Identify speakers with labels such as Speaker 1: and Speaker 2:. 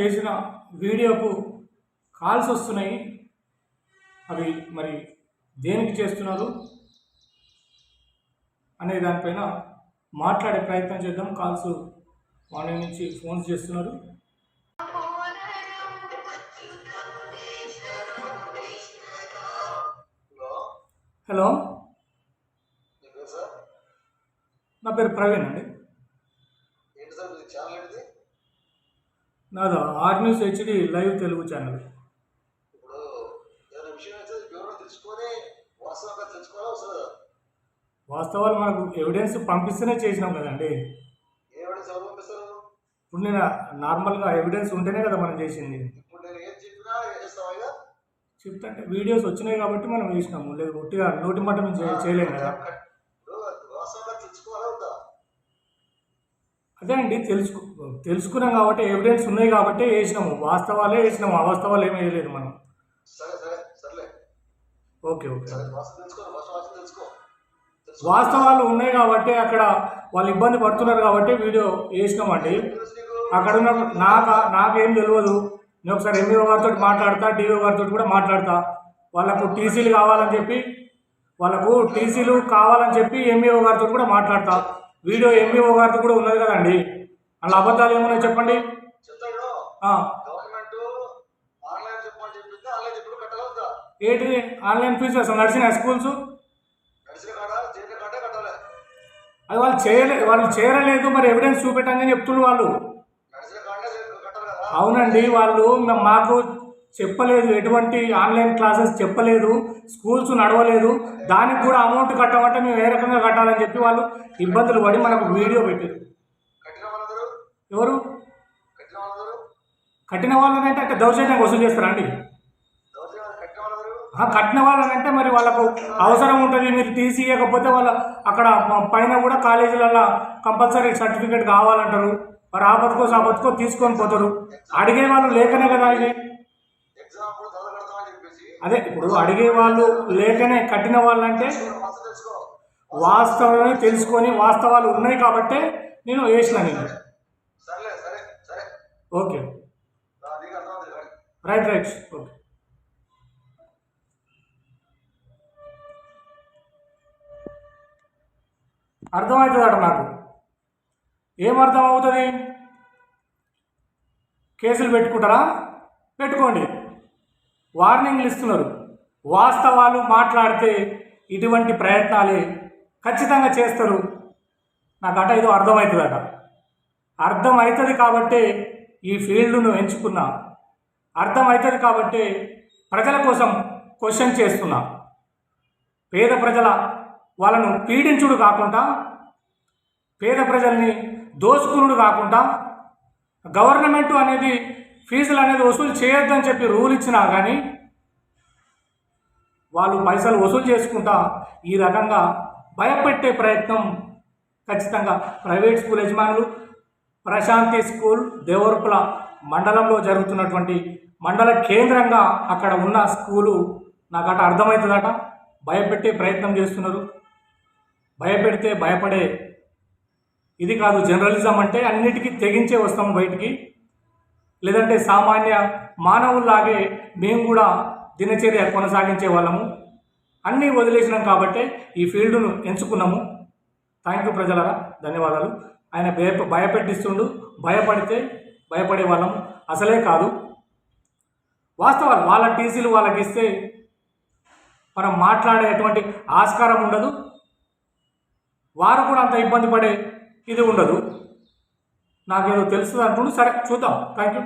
Speaker 1: చేసిన వీడియోకు కాల్స్ వస్తున్నాయి. అవి మరి దేనికి చేస్తున్నారు అనే దానిపైన మాట్లాడే ప్రయత్నం చేద్దాం. కాల్స్ మార్నింగ్ నుంచి ఫోన్స్ చేస్తున్నారు.
Speaker 2: హలో.
Speaker 1: నా పేరు ప్రవీణ్ అండి
Speaker 2: ఏంటి సార్ మీ ఛానల్ ఏంటిది
Speaker 1: నాది R news HD live Telugu channel. వాస్తవాలు మనకు ఎవిడెన్స్ పంపిస్తేనే చేసినాం కదండి. ఇప్పుడు నేను నార్మల్గా ఎవిడెన్స్ ఉంటేనే కదా మనం చేసింది.
Speaker 2: ఇక?
Speaker 1: చెప్తాంటే వీడియోస్ వచ్చినాయి కాబట్టి మనం వేసినాము లేదు ఒట్టిగా నోటి మాట మేము చే- చేయలేము కదా. అదే అండి తెలుసుకు తెలుసుకున్నాం కాబట్టి ఎవిడెన్స్ ఉన్నాయి కాబట్టి వేసినాము. వాస్తవాలే వేసినాము అవాస్తవాలు ఏమీ వేయలేదు మనం. Okay okay. వాస్తవాలు ఉన్నాయి కాబట్టి అక్కడ వాళ్ళు ఇబ్బంది పడుతున్నారు కాబట్టి వీడియో వేసినామండి. అక్కడ ఉన్న నాకు నాకేం తెలియదు నేను ఒకసారి ఎంఈఓ గారితో మాట్లాడతా డిఓ గారితో కూడా మాట్లాడతా. వాళ్ళకు టీసీలు కావాలని చెప్పి వాళ్ళకు టీసీలు కావాలని చెప్పి ఎంఈఓ గారితో కూడా మాట్లాడతా. వీడియో ఎంఈఓ గారితో కూడా ఉన్నది కదండి. అలా అబద్ధాలు ఏమున్నాయి చెప్పండి? ఏంటి ఆన్లైన్ ఫీజు అసలు నడిచిన స్కూల్స్ అది వాళ్ళు చేయలే వాళ్ళు చేరలేదు మరి ఎవిడెన్స్ చూపెట్టండి చెప్తున్నారు వాళ్ళు. అవునండి వాళ్ళు మాకు చెప్పలేదు ఎటువంటి ఆన్లైన్ క్లాసెస్ చెప్పలేదు స్కూల్స్ నడవలేదు దానికి కూడా అమౌంట్ కట్టమంటే మేము ఏ రకంగా కట్టాలని చెప్పి వాళ్ళు ఇబ్బందులు పడి మనకు వీడియో పెట్టారు. ఎవరు?
Speaker 2: కట్టిన
Speaker 1: వాళ్ళనంటే అంటే దౌర్జన్యంగా వసూలు చేస్తారా అండి?
Speaker 2: దౌర్జన్యం కట్టిన
Speaker 1: వాళ్ళనంటే మరి వాళ్ళకు అవసరం ఉంటుంది మీరు టీసీ ఇవ్వకపోతే వాళ్ళ అక్కడ పైన కూడా కాలేజీలలో కంపల్సరీ సర్టిఫికేట్ కావాలంటారు. మరి ఆ బతుకో ఆ బతుకో తీసుకొని పోతారు. అడిగే వాళ్ళు లేకనే కదా ఇది. అదే ఇప్పుడు అడిగే వాళ్ళు లేకనే కట్టిన వాళ్ళంటే వాస్తవమే తెలుసుకొని వాస్తవాలు ఉన్నాయి కాబట్టే నేను వేసిన నేను ఓకే. Right right. ఓకే. అర్థమవుతుందట నాకు. ఏం అర్థం అవుతుంది కేసులు పెట్టుకుంటారా? పెట్టుకోండి. వార్నింగ్లు ఇస్తున్నారు. వాస్తవాలు మాట్లాడితే ఇటువంటి ప్రయత్నాలే ఖచ్చితంగా చేస్తారు. నాకు అట ఏదో అర్థమవుతుందట. అర్థమవుతుంది కాబట్టే ఈ ఫీల్డ్ను ఎంచుకున్నా. అర్థమవుతుంది కాబట్టి ప్రజల కోసం క్వశ్చన్ చేస్తున్నా. పేద ప్రజల వాళ్ళను పీడించుడు కాకుండా పేద ప్రజల్ని దోసుకునుడు కాకుండా గవర్నమెంట్ అనేది ఫీజులు అనేది వసూలు చేయొద్దని చెప్పి రూల్ ఇచ్చినా కానీ వాళ్ళు పైసలు వసూలు చేసుకుంటా ఈ రకంగా భయపెట్టే ప్రయత్నం ఖచ్చితంగా. ప్రైవేట్ స్కూల్ యజమానులు ప్రశాంతి స్కూల్ దేవరపుల మండలంలో జరుగుతున్నటువంటి మండల కేంద్రంగా అక్కడ ఉన్న స్కూలు నాకు అట అర్థమవుతుందట. భయపెట్టే ప్రయత్నం చేస్తున్నారు. భయపెడితే భయపడే ఇది కాదు జర్నలిజం అంటే అన్నిటికీ తెగించే వస్తాం బయటికి. లేదంటే సామాన్య మానవుల్లాగే మేము కూడా దినచర్య కొనసాగించే వాళ్ళము. అన్నీ వదిలేసినాం కాబట్టి ఈ ఫీల్డ్ను ఎంచుకున్నాము. థ్యాంక్ యూ ప్రజలరా. ధన్యవాదాలు. ఆయన భయ భయపెట్టిస్తుండు. భయపడితే భయపడే వాళ్ళం అసలే కాదు. వాస్తవాలు వాళ్ళ టీసీలు వాళ్ళకి ఇస్తే మనం మాట్లాడేటువంటి ఆస్కారం ఉండదు. వారు కూడా అంత ఇబ్బంది పడే ఇది ఉండదు. నాకేదో తెలుస్తుంది అంటుండు. సరే చూద్దాం. Thank you